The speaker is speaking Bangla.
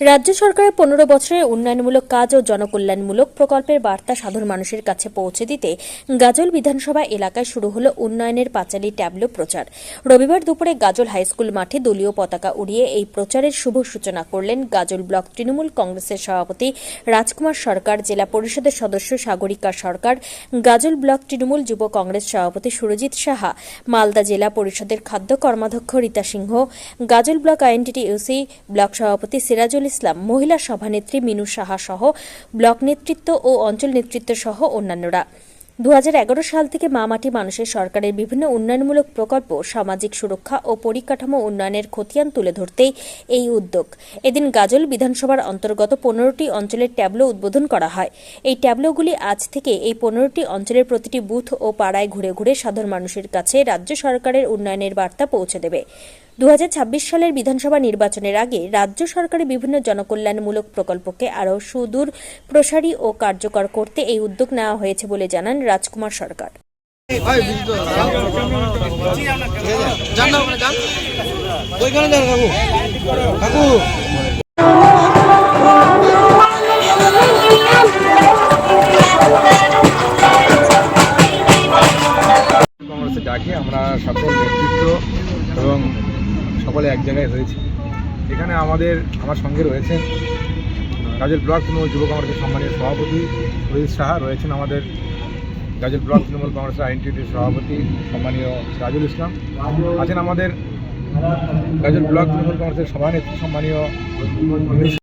রাজ্য সরকারের পনেরো বছরের উন্নয়নমূলক কাজ ও জনকল্যাণমূলক প্রকল্পের বার্তা সাধারণ মানুষের কাছে পৌঁছে দিতে গাজল বিধানসভা এলাকায় শুরু হলো উন্নয়নের পাঁচালী ট্যাবলো প্রচার। রবিবার দুপুরে গাজল হাইস্কুল মাঠে দলীয় পতাকা উড়িয়ে এই প্রচারের শুভ সূচনা করলেন গাজল ব্লক তৃণমূল কংগ্রেসের সভাপতি রাজকুমার সরকার, জেলা পরিষদের সদস্য সাগরিকা সরকার, গাজল ব্লক তৃণমূল যুব কংগ্রেস সভাপতি সুরজিৎ সাহা, মালদা জেলা পরিষদের খাদ্য কর্মাধ্যক্ষ রীতা সিংহ, গাজল ব্লক আইএনটিটি ইউসি ব্লক সভাপতি সিরাজুল ইসলাম, মহিলা সভানেত্রী মিনু সাহা সহ ব্লক নেতৃত্ব ও অঞ্চল নেতৃত্ব সহ অন্যান্যরা। দু হাজার এগারো সাল থেকে মা মাটি মানুষের সরকারের বিভিন্ন উন্নয়নমূলক প্রকল্প, সামাজিক সুরক্ষা ও পরিকাঠামো উন্নয়নের খতিয়ান তুলে ধরতেই এই উদ্যোগ। এদিন গাজল বিধানসভার অন্তর্গত পনেরোটি অঞ্চলের ট্যাবলো উদ্বোধন করা হয়। এই ট্যাবলোগুলি আজ থেকে এই পনেরোটি অঞ্চলের প্রতিটি বুথ ও পাড়ায় ঘুরে ঘুরে সাধারণ মানুষের কাছে রাজ্য সরকারের উন্নয়নের বার্তা পৌঁছে দেবে। দু হাজার ছাব্বিশ সালের বিধানসভা নির্বাচনের আগে রাজ্য সরকারের বিভিন্ন জনকল্যাণমূলক প্রকল্পকে আরও সুদূর, প্রসারী ও কার্যকর করতে এই উদ্যোগ নেওয়া হয়েছে বলে জানান রাজকুমার সরকার। ডাকে আমরা সকল নেতৃত্ব সকলে এক জায়গায় হয়েছে। এখানে আমাদের, আমার সঙ্গে রয়েছেন গাজল ব্লক তৃণমূল যুব কংগ্রেসের সম্মানীয় সভাপতি রোহিত সাহা, রয়েছেন আমাদের গাজল ব্লক তৃণমূল কংগ্রেসের আইনটিটির সভাপতি সম্মানীয় রাজুল ইসলাম। আছেন আমাদের গাজল ব্লক তৃণমূল কংগ্রেসের সভানেত্রী সম্মানীয়